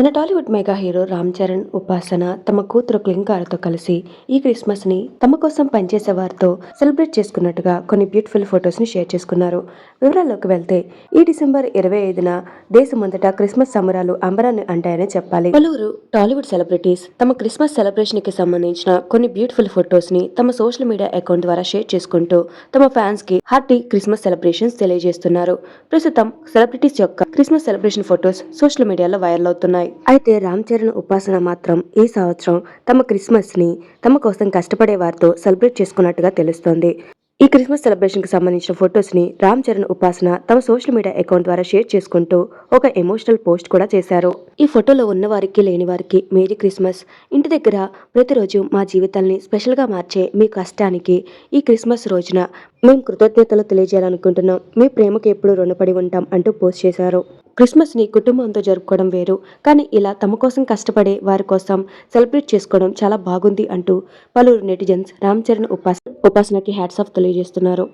మన Tollywood mega hero Ram Charan Upasana తమ కూతురు క్లింకారతో కలిసి ఈ క్రిస్మస్ని తమ కోసం పనిచేసే వారితో సెలబ్రేట్ చేసుకున్నట్టుగా కొన్ని బ్యూటిఫుల్ ఫొటోస్ని షేర్ చేసుకున్నారు. వివరాల్లోకి వెళ్తే ఈ డిసెంబర్ ఇరవై ఐదున దేశమంతటా క్రిస్మస్ సంబరాలు అంబరాన్ని అంటాయని చెప్పాలి. పలువురు టాలీవుడ్ సెలబ్రిటీస్ తమ క్రిస్మస్ సెలబ్రేషన్కి సంబంధించిన కొన్ని బ్యూటిఫుల్ ఫొటోస్ని తమ సోషల్ మీడియా అకౌంట్ ద్వారా షేర్ చేసుకుంటూ తమ ఫ్యాన్స్కి హార్టీ క్రిస్మస్ సెలబ్రేషన్స్ తెలియజేస్తున్నారు. ప్రస్తుతం సెలబ్రిటీస్ యొక్క క్రిస్మస్ సెలబ్రేషన్ ఫొటోస్ సోషల్ మీడియాలో వైరల్ అవుతున్నాయి. అయితే రామ్ చరణ్ ఉపాసన మాత్రం ఈ సంవత్సరం తమ క్రిస్మస్ని తమ కోసం కష్టపడే వారితో సెలబ్రేట్ చేసుకున్నట్టుగా తెలుస్తోంది. ఈ క్రిస్మస్ సెలబ్రేషన్కి సంబంధించిన ఫొటోస్ని రామ్ చరణ్ ఉపాసన తమ సోషల్ మీడియా అకౌంట్ ద్వారా షేర్ చేసుకుంటూ ఒక ఎమోషనల్ పోస్ట్ కూడా చేశారు. ఈ ఫోటోలో ఉన్న వారికి లేని వారికి మేరీ క్రిస్మస్. ఇంటి దగ్గర ప్రతిరోజు మా జీవితాల్ని స్పెషల్గా మార్చే మీ కష్టానికి ఈ క్రిస్మస్ రోజున మేము కృతజ్ఞతలు తెలియజేయాలనుకుంటున్నాం. మీ ప్రేమకు ఎప్పుడు రుణపడి ఉంటాం అంటూ పోస్ట్ చేశారు. క్రిస్మస్ని కుటుంబంతో జరుపుకోవడం వేరు. కానీ ఇలా తమ కోసం కష్టపడే వారి కోసం సెలబ్రేట్ చేసుకోవడం చాలా బాగుంది అంటూ పలువురు నెటిజన్స్ రామ్ చరణ్ ఉపాస ఉపాసనకి హ్యాట్స్ ఆఫ్ తెలియజేస్తున్నారు.